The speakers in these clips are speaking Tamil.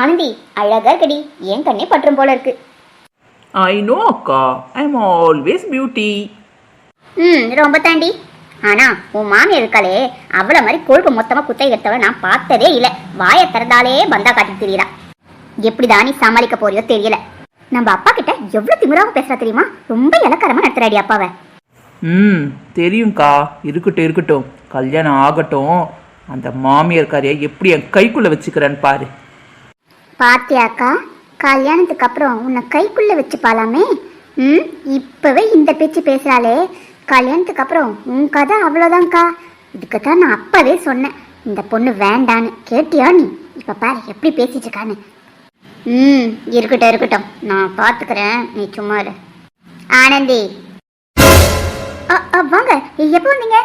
ஆனந்தி அழகா இருக்கடி. ஏன் கண்ணே பற்றும் போல இருக்கு. ஐ நோ அக்கா. ஐ எம் ஆல்வேஸ் பியூட்டி ம் ரொம்ப தாண்டி. ஆனா உன் மாமி இருக்காளே. அவள மாதிரி கொழுப்பு மொத்தமா குத்தை எடுத்தவள நான் பார்த்ததே இல்ல. வாயை திறந்தாலே பந்தா காட்டி தெரியறா. எப்படிதான் நீ சமாளிக்க போறியோ தெரியல. நம்ம அப்பா கிட்ட எவ்வளவு திமிராக பேசுறா தெரியுமா? ரொம்ப இலக்காரமா நடத்துறாடி அப்பாவை. ம் தெரியும்க்கா. இருக்கட்டும் இருக்கட்டும். கல்யாணம் ஆகட்டும். அந்த மாமியார் காரியை எப்படி என் கைக்குள்ளே வச்சுக்கிறேன்னு பாரு. பாத்தியாக்கா கல்யாணத்துக்கு அப்புறம் உன்னை கைக்குள்ளே வச்சுப்பாலாமே ம் இப்போவே இந்த பேச்சு பேசுகிறாளே கல்யாணத்துக்கு அப்புறம் உன் கதை அவ்வளோதான்க்கா. இதுக்கு தான் நான் அப்போவே சொன்னேன். இந்த பொண்ணு வேண்டான்னு. கேட்டியா நீ? இப்போ பாரு எப்படி பேசிட்டு இருக்கான்னு. ம் இருக்கட்டும் இருக்கட்டும். நான் பார்த்துக்கிறேன் நீ சும்மா ஆனந்தி. அ, வாங்க. எப்போ வந்தீங்க?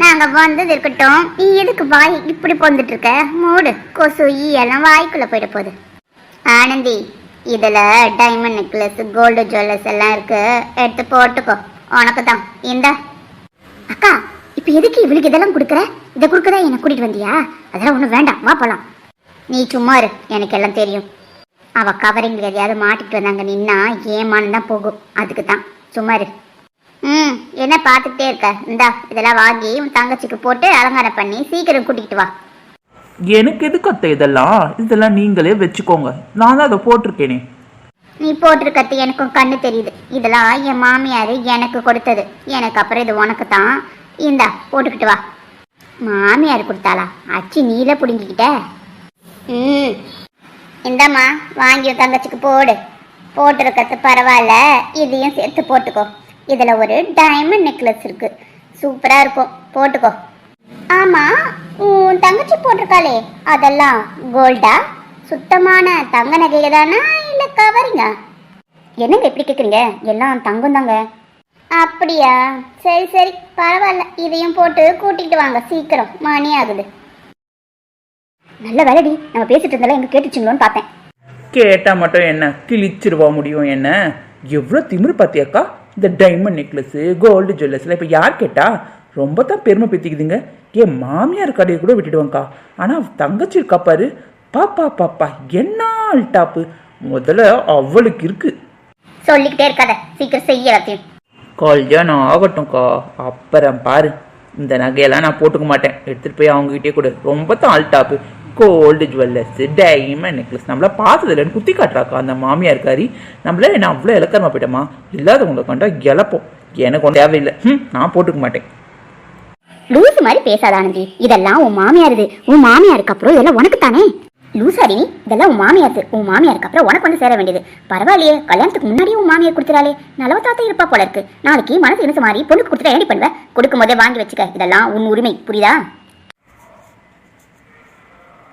நாங்க வந்தது இருக்கட்டும். நீ எதுக்கு வாய் இப்படி பொந்துட்டு இருக்க? மூடு. கொசு எல்லாம் வாய்க்குள்ள போயிட போகுது. ஆனந்தி இதுல டைமண்ட் நெக்லஸ் கோல்டு ஜுவல்லர்ஸ் எல்லாம் இருக்கு. எடுத்து போட்டுக்கோ. உனக்கு தான். இந்த. அக்கா இப்போ எதுக்கு இவளுக்கு இதெல்லாம் கொடுக்குற? இதை கொடுக்கதா என்ன கூட்டிட்டு வந்தியா? அதெல்லாம் ஒன்றும் வேண்டாம். வா போலாம். நீ சும்மா இரு. எனக்கு எல்லாம் தெரியும். அவ கவரிங் எதையாவது மாட்டிட்டு வந்தாங்க நின்னா ஏமான்னு தான் போகும். அதுக்கு தான். சும்மா இரு. ம் என்ன பார்த்துக்கிட்டே இருக்க? இந்தா இதெல்லாம் வாங்கி உன் தங்கச்சிக்கு போட்டு அலங்காரம் பண்ணி சீக்கிரம் கூட்டிகிட்டு வா. எனக்கு எதுக்கு அத்தை இதெல்லாம்? இதெல்லாம் நீங்களே வச்சுக்கோங்க. நான் தான் அதை போட்டிருக்கேனே. நீ போட்டிருக்கிறது எனக்கும் கண்ணு தெரியுது. இதெல்லாம் என் மாமியார் எனக்கு கொடுத்தது. எனக்கு அப்புறம் இது உனக்கு தான் இந்தா போட்டுக்கிட்டு வா. மாமியார் கொடுத்தாளா? அச்சு நீல பிடுங்கிக்கிட்ட. ம். இந்தாம்மா வாங்கி உன் தங்கச்சிக்கு போடு. போட்டிருக்கிறது பரவாயில்ல. இதையும் சேர்த்து போட்டுக்கோ. இதில் ஒரு டைமண்ட் நெக்லஸ் இருக்கு. சூப்பராக இருக்கும். போட்டுக்கோ. ஆமாம் உன் தங்கச்சி போட்டிருக்காளே. அதெல்லாம் கோல்டா சுத்தமான தங்க நகையில தானா? இல்லை கவரிங்கா என்னங்க எப்படி கேட்குறீங்க எல்லாம் தங்கம் தாங்க. அப்படியா? சரி சரி. பரவாயில்ல. இதையும் போட்டு கூட்டிகிட்டு வாங்க. சீக்கிரம். மணி ஆகுது. நல்ல வேலைடி நம்ம பேசிட்டு இருந்தாலும் எங்க கேட்டுச்சுங்களோன்னு பார்த்தேன். கேட்டால் மட்டும் என்ன? கிழிச்சிருவா முடியும் என்ன? எவ்வளோ திமிரு பாத்தியாக்கா இந்த டைமண்ட் நெக்லஸ்ஸு கோல்டு ஜுவல்லர்ஸ்லாம் இப்போ யார் கேட்டா ரொம்ப தான் பெருமை பற்றிக்குதுங்க என் மாமியார் கடையை கூட விட்டுடுவாங்க்கா ஆனால் தங்கச்சி இருக்கா பாரு. பாப்பா பாப்பா என்ன டாப்பு முதல்ல அவளுக்கு இருக்கு. சொல்லிக்கிட்டே இருக்காத. சீக்கிரம் செய்ய எல்லாத்தையும். கல்யாணம் ஆகட்டும்க்கா. அப்புறம் பாரு. இந்த நகையெல்லாம் நான் போட்டுக்க மாட்டேன். எடுத்துகிட்டு போய் அவங்ககிட்டயே கொடு. ரொம்ப தான் ஆல்டாப்பு கோல்டு ஜுவல்லர்ஸ் டைமண்ட் நெக்லஸ் நம்மள பார்த்ததில்லன்னு குத்தி காட்டுறாக்கா அந்த மாமியார் காரி நம்மள என்ன அவ்வளோ இலக்கரமா போயிட்டோமா? இல்லாதவங்களை கண்டா இழப்போம். எனக்கு ஒன்றும் தேவையில்லை. ம் நான் போட்டுக்க மாட்டேன். லூசு மாதிரி பேசாத ஆனந்தி இதெல்லாம் உன் மாமியாருது. உன் மாமியாருக்கு அப்புறம் இதெல்லாம் உனக்கு தானே லூசாடி நீ இதெல்லாம் உன் மாமியாருக்கு உன் மாமியாருக்கு அப்புறம் உனக்கு வந்து சேர வேண்டியது. பரவாயில்லையே கல்யாணத்துக்கு முன்னாடியே உன் மாமியார் கொடுத்துறாளே. நல்லவ தாத்தா இருப்பா போல இருக்கு. நாளைக்கு மனசு இனசு மாதிரி பொண்ணுக்கு கொடுத்துட்டா ஏடி பண்ணுவேன் கொடுக்கும் போதே வாங்கி வச்சுக்க. இதெல்லாம் உன் உரிமை. புரியுதா?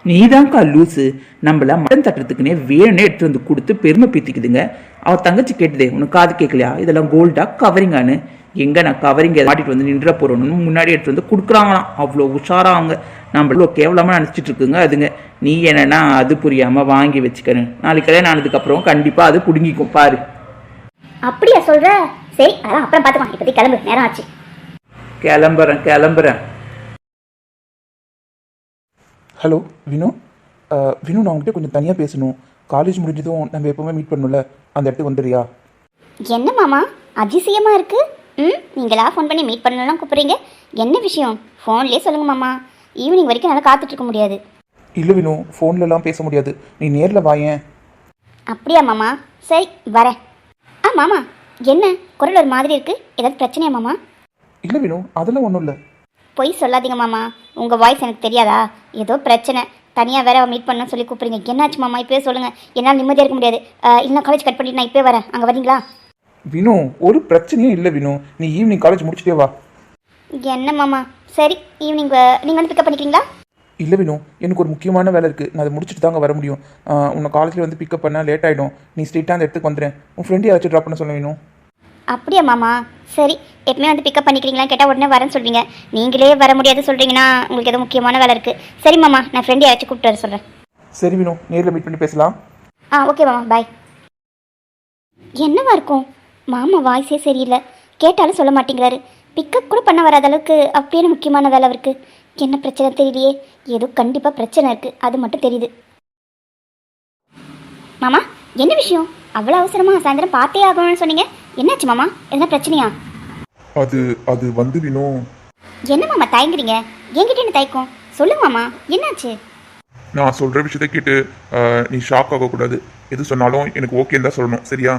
நீதான்க்கா லூசு. நம்மள மட்டன் தட்டுறதுக்குனே வேணும்னே எடுத்து வந்து கொடுத்து பெருமை பீத்திக்குதுங்க. அவ தங்கச்சி கேட்டுதே உனக்கு காது கேட்கலையா இதெல்லாம் கோல்டா கவரிங்கான்னு. எங்க நான் கவரிங் மாட்டிட்டு வந்து நின்ற போறோம்னு முன்னாடி எடுத்து வந்து கொடுக்குறாங்களாம். அவ்வளோ உஷாரா அவங்க. நம்ம இவ்வளோ கேவலமா நினச்சிட்டு இருக்குங்க அதுங்க. நீ என்னன்னா அது புரியாம வாங்கி வச்சுக்கணும் நாளைக்கு கல்யாணம் ஆனதுக்கு கண்டிப்பா அது புடுங்கிக்கும். பாரு. அப்படியா சொல்ற? சரி அதான் அப்புறம் பார்த்துக்கலாம். இப்போதைக்கு கிளம்பு. நேரம் ஆச்சு. கிளம்புறேன் கிளம்புறேன். ஹலோ வினு வினு நான் உங்ககிட்ட கொஞ்சம் தனியாக பேசணும். காலேஜ் முடிஞ்சதும் நம்ம எப்பவுமே மீட் பண்ணல அந்த இடத்துக்கு வந்துடுறியா? என்ன மாமா? அதிசயமா இருக்கு. ம்? நீங்களா ஃபோன் பண்ணி மீட் பண்ணலாம் கூப்பிடுறீங்க. என்ன விஷயம்? ஃபோன்லேயே சொல்லுங்க மாமா. ஈவினிங் வரைக்கும் என்னால் காத்துட்டு இருக்க முடியாது. இல்லை வினு ஃபோன்லலாம் பேச முடியாது. நீ நேரில் வாயேன் அப்படியா மாமா? சரி வரேன். ஆ மாமா. என்ன? குரல் ஒரு மாதிரி இருக்கு. ஏதாவது பிரச்சனையா மாமா? இல்லை வினு அதெல்லாம் ஒன்றும் இல்லை. பொய் சொல்லாதீங்க மாமா. உங்கள் வாய்ஸ் எனக்கு தெரியாதா? ஏதோ பிரச்சனை. தனியாக வேற மீட் பண்ண சொல்லி கூப்பிடுறீங்க. என்னாச்சு மாமா? இப்போயே சொல்லுங்கள் என்னால் நிம்மதியாக இருக்க முடியாது. இல்லை காலேஜ் கட் பண்ணிட்டு நான் இப்போயே வரேன். அங்கே வரீங்களா வினு ஒரு பிரச்சனையும் இல்லை வினு. நீ ஈவினிங் காலேஜ் முடிச்சிட்டே வா. என்ன மாமா? சரி ஈவினிங் நீங்கள் வந்து பிக்கப் பண்ணிக்கிறீங்களா? இல்லை வினு எனக்கு ஒரு முக்கியமான வேலை இருக்குது நான் அதை முடிச்சுட்டு தாங்க வர முடியும். உன்னை காலேஜில் வந்து பிக்கப் பண்ணால் லேட் ஆகிடும் நீ ஸ்ட்ரெயிட்டாக அந்த இடத்துக்கு வந்துடுறேன் உன் ஃப்ரெண்டு யாராச்சும் ட்ராப் பண்ண சொல்ல வேணும் அப்படியா மாமா? சரி எப்பவுமே வந்து பிக்கப் பண்ணிக்கிறீங்களா கேட்டால் உடனே வரேன்னு சொல்றீங்க நீங்களே வர முடியாது சொல்கிறீங்கன்னா உங்களுக்கு ஏதோ முக்கியமான வேலை இருக்குது சரி மாமா நான் ஃப்ரெண்டு யாராச்சும் கூப்பிட்டு வர சொல்கிறேன் சரி வினு நேரில் மீட் பண்ணி பேசலாம். ஆ ஓகே மாமா பாய் என்னவா இருக்கும்? மாமா வாய்ஸே சரியில்லை. கேட்டாலும் சொல்ல மாட்டேங்கிறாரு. பிக்கப் கூட பண்ண வராத அளவுக்கு அப்படியே முக்கியமான வேலை இருக்கு என்ன பிரச்சனை தெரியலையே. ஏதோ கண்டிப்பாக பிரச்சனை இருக்குது அது மட்டும் தெரியுது. மாமா என்ன விஷயம்? அவ்வளோ அவசரமா சாயந்தரம் பார்த்தே ஆகணும்னு சொன்னீங்க. என்னாச்சு மாமா? எதனா பிரச்சனையா? அது அது வந்து வினோ. என்ன மாமா தயங்குறீங்க? என்கிட்ட என்ன தயக்கம்? சொல்லுங்க மாமா என்னாச்சு? நான் சொல்ற விஷயத்த கேட்டு அஹ், நீ ஷாக் ஆகக்கூடாது. எது சொன்னாலும் எனக்கு ஓகேன்னு தான் சொல்லணும் சரியா?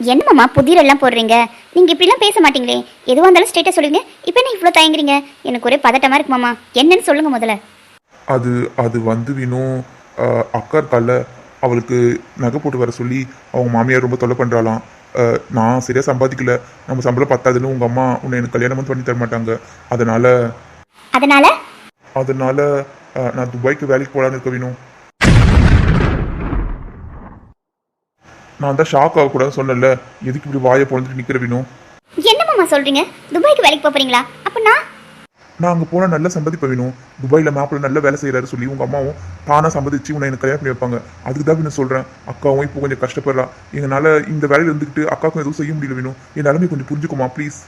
என்ன மாமா புதிரெல்லாம் போடுறீங்க? நீங்க இப்படிலாம் பேச மாட்டீங்களே. எதுவாக இருந்தாலும் ஸ்ட்ரெயிட்டாக சொல்லுங்க. இப்போ என்ன இவ்வளோ தயங்குறீங்க? எனக்கு ஒரே பதட்டமா இருக்கு மாமா. என்னன்னு சொல்லுங்க முதல்ல. அது அது வந்து வினோ அஹ், அக்கா இருக்கால அவளுக்கு நகை போட்டு வர சொல்லி அவங்க மாமியார் ரொம்ப தொல்லை பண்ணுறாளாம் நான் சரியாக சம்பாதிக்கல. நம்ம சம்பளம் பத்தாதுன்னு உங்கள் அம்மா உன்னை எனக்கு கல்யாணம் பண்ணி தர மாட்டாங்க. அதனால அதனால? அதனால நான் துபாய்க்கு வேலைக்கு போகலான்னு இருக்க வேணும். நான் தான் ஷாக் ஆகக்கூடாதுன்னு சொன்னேன்ல. எதுக்கு இப்படி வாயை பொழுதுட்டு நிற்கிற வேணும்? என்ன மாமா சொல்றீங்க? துபாய்க்கு வேலைக்கு போப் போறீங்களா? அப்ப நான் நான் அங்கே போனால் நல்லா சம்பாதிப்ப வேணும். துபாயில் மாப்பிள்ள நல்ல வேலை செய்கிறாரு சொல்லி உங்கள் அம்மாவும் தானாக சம்பாதிச்சு உன்னை எனக்கு கல்யாணம் பண்ணி வைப்பாங்க. அதுக்கு தான் நான் சொல்கிறேன் அக்காவும் இப்போ கொஞ்சம் கஷ்டப்படுறா. எங்களால் இந்த வேலையில் இருந்துக்கிட்டு அக்காவுக்கும் எதுவும் செய்ய முடியல வேணும் என் நிலைமை கொஞ்சம் புரிஞ்சுக்குமா ப்ளீஸ்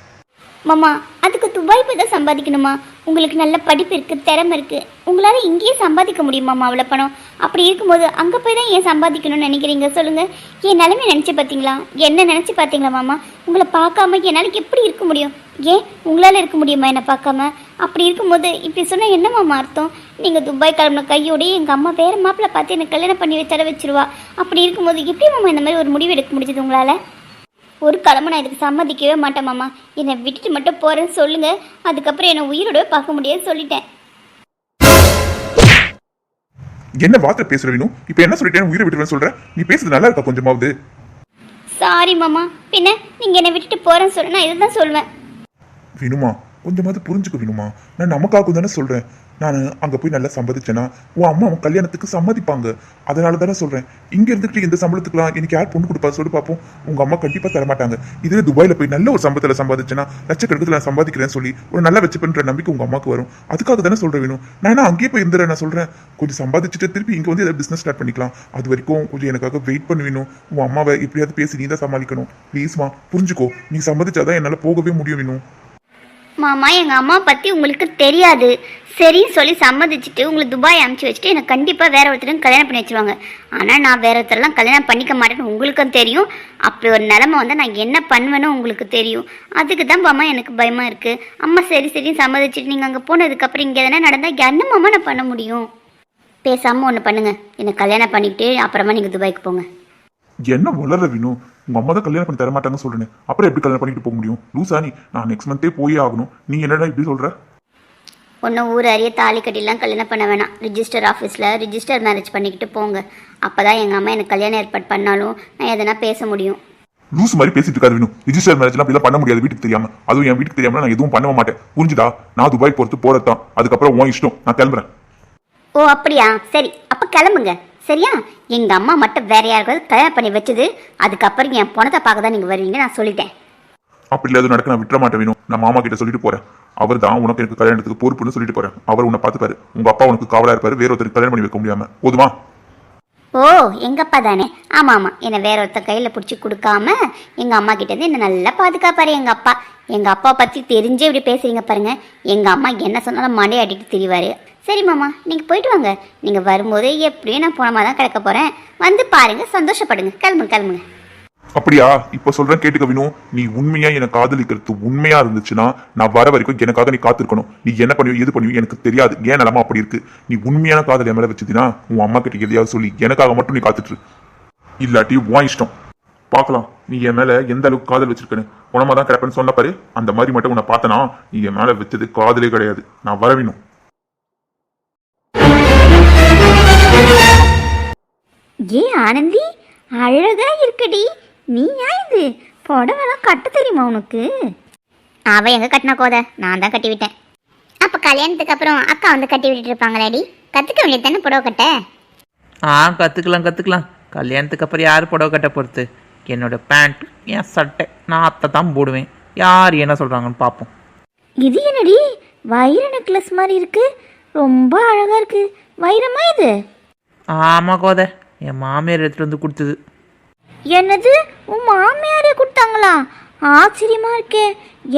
மாமா அதுக்கு துபாய் போய் தான் சம்பாதிக்கணுமா? உங்களுக்கு நல்ல படிப்பு இருக்கு திறமை இருக்கு. உங்களால இங்கேயே சம்பாதிக்க முடியுமாமா அவ்வளோ பணம்? அப்படி இருக்கும்போது அங்கே போய் தான் ஏன் சம்பாதிக்கணும்னு நினைக்கிறீங்க? சொல்லுங்கள் என் நிலைமை நினச்சி பார்த்தீங்களா என்ன நினச்சி பார்த்தீங்களா மாமா? உங்களை பார்க்காம என்னால் எப்படி இருக்க முடியும்? ஏன் உங்களால் இருக்க முடியுமா என்னை பார்க்காம? அப்படி இருக்கும்போது இப்படி சொன்னால் என்ன மாமா அர்த்தம்? நீங்கள் துபாய் கிளம்புன கையோடய எங்கள் அம்மா வேறு மாப்பிள்ளை பார்த்து எனக்கு கல்யாணம் பண்ணி வச்சிட வச்சிருவா. அப்படி இருக்கும்போது எப்படி மாமா இந்த மாதிரி ஒரு முடிவு எடுக்க முடிஞ்சது உங்களால்? ஒரு கிழமை நான் இதுக்கு சம்மதிக்கவே மாட்டேன் மாமா. என்னை விட்டுட்டு மட்டும் போகிறேன்னு சொல்லுங்கள் அதுக்கப்புறம் என்னை உயிரோடவே பார்க்க முடியாது சொல்லிட்டேன். என்ன வார்த்தை பேசுற வேணும் இப்போ என்ன சொல்லிட்டேன் உயிரை விட்டுருவேன் சொல்கிறேன் நீ பேசுறது நல்லா இருக்கா கொஞ்சமாவது? சாரி மாமா. பின்ன நீங்க என்னை விட்டுட்டு போறேன்னு சொல்ல நான் இதுதான் சொல்லுவேன் வேணுமா கொஞ்சமாவது புரிஞ்சுக்க வேணுமா நான் நமக்காக தானே சொல்கிறேன் நான் அங்கே போய் நல்லா சம்பாதிச்சேன்னா உன் அம்மா அவன் கல்யாணத்துக்கு சம்மதிப்பாங்க. அதனால தானே சொல்கிறேன் இங்கே இருந்துக்கிட்டு இந்த சம்பளத்துக்குலாம் எனக்கு யார் பொண்ணு கொடுப்பா? சொல்லி பார்ப்போம் உங்கள் அம்மா கண்டிப்பாக தரமாட்டாங்க. இதுவே துபாயில் போய் நல்ல ஒரு சம்பளத்தில் சம்பாதிச்சேன்னா லட்சக்கணக்கத்தில் நான் சம்பாதிக்கிறேன்னு சொல்லி ஒரு நல்லா வச்சுப்பேன்ற நம்பிக்கை உங்கள் அம்மாவுக்கு வரும். அதுக்காக தானே சொல்கிறேன் வேணும் நான் என்ன அங்கேயே போய் இருந்துறேன் நான் சொல்கிறேன் கொஞ்சம் சம்பாதிச்சுட்டு திருப்பி இங்கே வந்து ஏதாவது பிஸ்னஸ் ஸ்டார்ட் பண்ணிக்கலாம். அது வரைக்கும் கொஞ்சம் எனக்காக வெயிட் பண்ணுவேணும் உன் அம்மாவை எப்படியாவது பேசி நீ தான் சமாளிக்கணும் ப்ளீஸ்மா புரிஞ்சுக்கோ. நீ சம்மதிச்சாதான் என்னால் போகவே முடியும் வேணும் மாமா எங்கள் அம்மா பற்றி உங்களுக்கு தெரியாது. சரின்னு சொல்லி சம்மதிச்சுட்டு உங்களை துபாய் அனுப்பிச்சி வச்சுட்டு எனக்கு கண்டிப்பாக வேற ஒருத்தரும் கல்யாணம் பண்ணி வச்சுருவாங்க. ஆனால் நான் வேற ஒருத்தரெல்லாம் கல்யாணம் பண்ணிக்க மாட்டேன்னு உங்களுக்கும் தெரியும். அப்படி ஒரு நிலமை வந்து நான் என்ன பண்ணுவேன்னு உங்களுக்கு தெரியும். அதுக்கு தான் மாமா எனக்கு பயமாக இருக்குது அம்மா சரி சரி சம்மதிச்சுட்டு நீங்கள் அங்கே போனதுக்கப்புறம் இங்கே எதனா நடந்தால் என்ன மாமா நான் பண்ண முடியும். பேசாமல் ஒன்று பண்ணுங்கள் என்னை கல்யாணம் பண்ணிவிட்டு அப்புறமா நீங்கள் துபாய்க்கு போங்க. என்ன வளர வேணும் உங்க அம்மா தான் கல்யாணம் பண்ணி தர மாட்டாங்கன்னு சொல்றேன் அப்புறம் எப்படி கல்யாணம் பண்ணிட்டு போக முடியும்? லூசா நீ நான் நெக்ஸ்ட் மந்தே போயே ஆகணும். நீ என்னடா இப்படி சொல்ற? ஒன்றும் ஊர் அறிய தாலி கட்டிலாம் கல்யாணம் பண்ண வேணாம். ரிஜிஸ்டர் ஆஃபீஸில் ரிஜிஸ்டர் மேரேஜ் பண்ணிக்கிட்டு போங்க. அப்போ தான் எங்கள் அம்மா எனக்கு கல்யாணம் ஏற்பாடு பண்ணாலும் நான் எதனா பேச முடியும். லூஸ் மாதிரி பேசிட்டு இருக்காது வேணும் ரிஜிஸ்டர் மேரேஜ்லாம் அப்படிலாம் பண்ண முடியாது வீட்டுக்கு தெரியாம. அதுவும் என் வீட்டுக்கு தெரியாம நான் எதுவும் பண்ண மாட்டேன். புரிஞ்சுதா? நான் துபாய் போறது போறதுதான். அதுக்கப்புறம் உன் இஷ்டம். நான் கிளம்புறேன். ஓ அப்படியா? சரி அப்போ கிளம்புங்க. சரியா? எங்கள் அம்மா மட்டும் வேற யாருக்காவது கல்யாணம் பண்ணி வச்சது அதுக்கப்புறம் என் பணத்தை பார்க்க தான் நீங்கள் வருவீங்க நான் சொல்லிட்டேன். அப்படி இல்லாத நடக்க நான் விட்டுற மாட்டேன் வேணும் நான் மாமா கிட்ட சொல்லிட்டு போறேன். அவர் தான் உனக்கு எனக்கு கல்யாணத்துக்கு பொறுப்புன்னு சொல்லிட்டு போறேன். அவர் உன்னை பார்த்துப்பாரு. உங்க அப்பா உனக்கு காவலா இருப்பாரு. வேற ஒருத்தருக்கு கல்யாணம் பண்ணி வைக்க முடியாம. போதுமா? ஓ எங்கப்பா தானே? ஆமாம் ஆமாம் என்னை வேற ஒருத்தர் கையில் பிடிச்சி கொடுக்காம எங்கள் அம்மா கிட்டேருந்து என்னை நல்லா பாதுகாப்பாரு எங்கள் அப்பா. எங்கள் அப்பா பற்றி தெரிஞ்சே இப்படி பேசுறீங்க பாருங்க. எங்கள் அம்மா என்ன சொன்னாலும் மண்டே அடிட்டு திரிவாரு. சரி மாமா. நீங்கள் போயிட்டு வாங்க. நீங்கள் வரும்போது எப்படியும் நான் போனமாக தான் கிடக்க போகிறேன் வந்து பாருங்க. சந்தோஷப்படுங்க. கிளம்புங்க கிளம்புங்க. அப்படியா? இப்ப சொல்றேன் கேட்டுக்க வினு. நீ உண்மையா என்ன காதலிக்கிறது உண்மையா இருந்துச்சுன்னா நான் வர வரைக்கும் எனக்காக நீ காத்திருக்கணும். நீ என்ன பண்ணியோ எது பண்ணியோ எனக்கு தெரியாது. ஏன் நிலமா அப்படி இருக்கு? நீ உண்மையான காதல் என் மேல வச்சுதுன்னா உன் அம்மா கிட்ட எதையாவது சொல்லி எனக்காக மட்டும் நீ காத்துட்டு இல்லாட்டி உன் இஷ்டம். பார்க்கலாம். நீ என் மேல எந்த அளவுக்கு காதல் வச்சிருக்கேன்னு. உனமா தான் கிடப்பேன்னு சொன்ன பாரு. அந்த மாதிரி மட்டும் உன்னை பார்த்தனா நீ என் மேல வச்சது காதலே கிடையாது. நான் வரவினும் ஏன் ஆனந்தி? அழகா இருக்கடி. நீ ஏன் இது? புடவெல்லாம் கட்ட தெரியுமா உனக்கு? அவ எங்க கட்டின கோத? நான் தான் கட்டி விட்டேன். அப்ப கல்யாணத்துக்கு அப்புறம் அக்கா வந்து கட்டி விட்டுட்டு இருப்பாங்களேடி? கத்துக்க வேண்டியது தானே புடவை கட்ட? ஆ கற்றுக்கலாம் கற்றுக்கலாம் கல்யாணத்துக்கு அப்புறம் யார் புடவை கட்ட பொறுத்து என்னோட பேண்ட் என் சட்டை. நான் அத்தை தான் போடுவேன். யார் என்ன சொல்கிறாங்கன்னு பார்ப்போம் இது என்னடி? வைர நெக்லஸ் மாதிரி இருக்கு. ரொம்ப அழகா இருக்கு. வைரமா இது? ஆமாம் கோதை. என் மாமியார் எடுத்துகிட்டு வந்து கொடுத்தது. என்னது? உன் மாமியாரே கொடுத்தாங்களா? ஆச்சரியமா இருக்கே.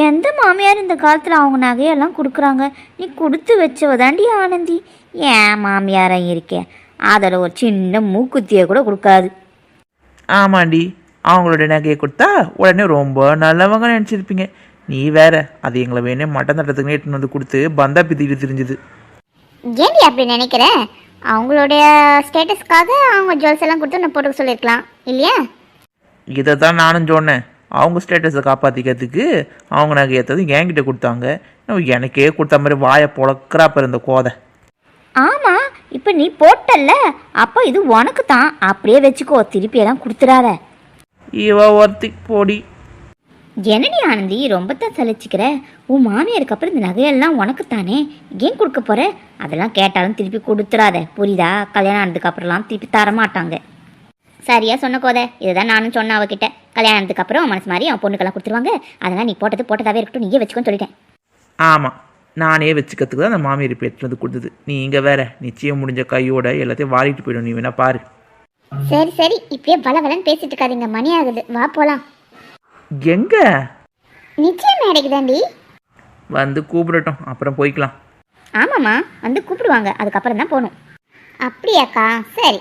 எந்த மாமியார் இந்த காலத்தில் அவங்க நகையெல்லாம் கொடுக்குறாங்க? நீ கொடுத்து வச்சவ தாண்டி ஆனந்தி. ஏன் மாமியாரா இருக்கே? அதில் ஒரு சின்ன மூக்குத்தியை கூட கொடுக்காது. ஆமாண்டி அவங்களோட நகையை கொடுத்தா உடனே ரொம்ப நல்லவங்க நினச்சிருப்பீங்க. நீ வேற அது எங்களை வேணே மட்டன் தட்டத்துக்கு எடுத்துன்னு வந்து கொடுத்து பந்தா பித்திட்டு தெரிஞ்சுது. ஏன்டி அப்படி நினைக்கிற? அவங்களுடைய ஸ்டேட்டஸ்க்காக அவங்க ஜுவல்ஸ் எல்லாம் கொடுத்து நான் போட்டுக்க சொல்லியிருக்கலாம் இல்லையா? இதை தான் நானும் சொன்னேன். அவங்க ஸ்டேட்டஸை காப்பாற்றிக்கிறதுக்கு அவங்க நகை ஏற்றது என்கிட்ட கொடுத்தாங்க. எனக்கே கொடுத்த மாதிரி வாயை பொழக்கிறாப்ப இருந்த கோதை. ஆமா இப்போ நீ போட்டல்ல. அப்போ இது உனக்கு தான் அப்படியே வச்சுக்கோ. திருப்பி எல்லாம் கொடுத்துடாத இவ ஒருத்தி போடி. என்னடி ஆனந்தி ரொம்ப தான் சலிச்சுக்கிற. உன் மாமியாருக்கு அப்புறம் இந்த நகையெல்லாம் உனக்கு தானே ஏன் கொடுக்க போற? அதெல்லாம் கேட்டாலும் திருப்பி கொடுத்துடாத புரியுதா? கல்யாணம் ஆனதுக்கு அப்புறம்லாம் திருப்பி தர மாட்டாங்க. சரியா சொன்ன கோதை. இதுதான் நானும் சொன்னேன் அவகிட்ட. கல்யாணத்துக்கு அப்புறம் மனசு மாதிரி அவன் பொண்ணுக்கெல்லாம் கொடுத்துருவாங்க. அதெல்லாம் நீ போட்டது போட்டதாவே இருக்கட்டும். நீயே வச்சுக்கோன்னு சொல்லிட்டேன். ஆமாம் நானே வச்சுக்கிறதுக்கு தான் அந்த மாமியார் வந்து கொடுத்தது. நீ இங்கே வேற. நிச்சயம் முடிஞ்ச கையோட எல்லாத்தையும் வாரிட்டு போயிடும். நீ வேணா பாரு. சரி சரி. இப்படியே பல பலன்னு பேசிட்டு இருக்காதீங்க. மணி ஆகுது. வா போலாம். எங்க? நிச்சயம் மேடைக்குதாண்டி வந்து கூப்பிடட்டும் அப்புறம் போய்க்கலாம். ஆமாம்மா வந்து கூப்பிடுவாங்க அதுக்கப்புறம் தான் போகணும். அப்படியாக்கா சரி.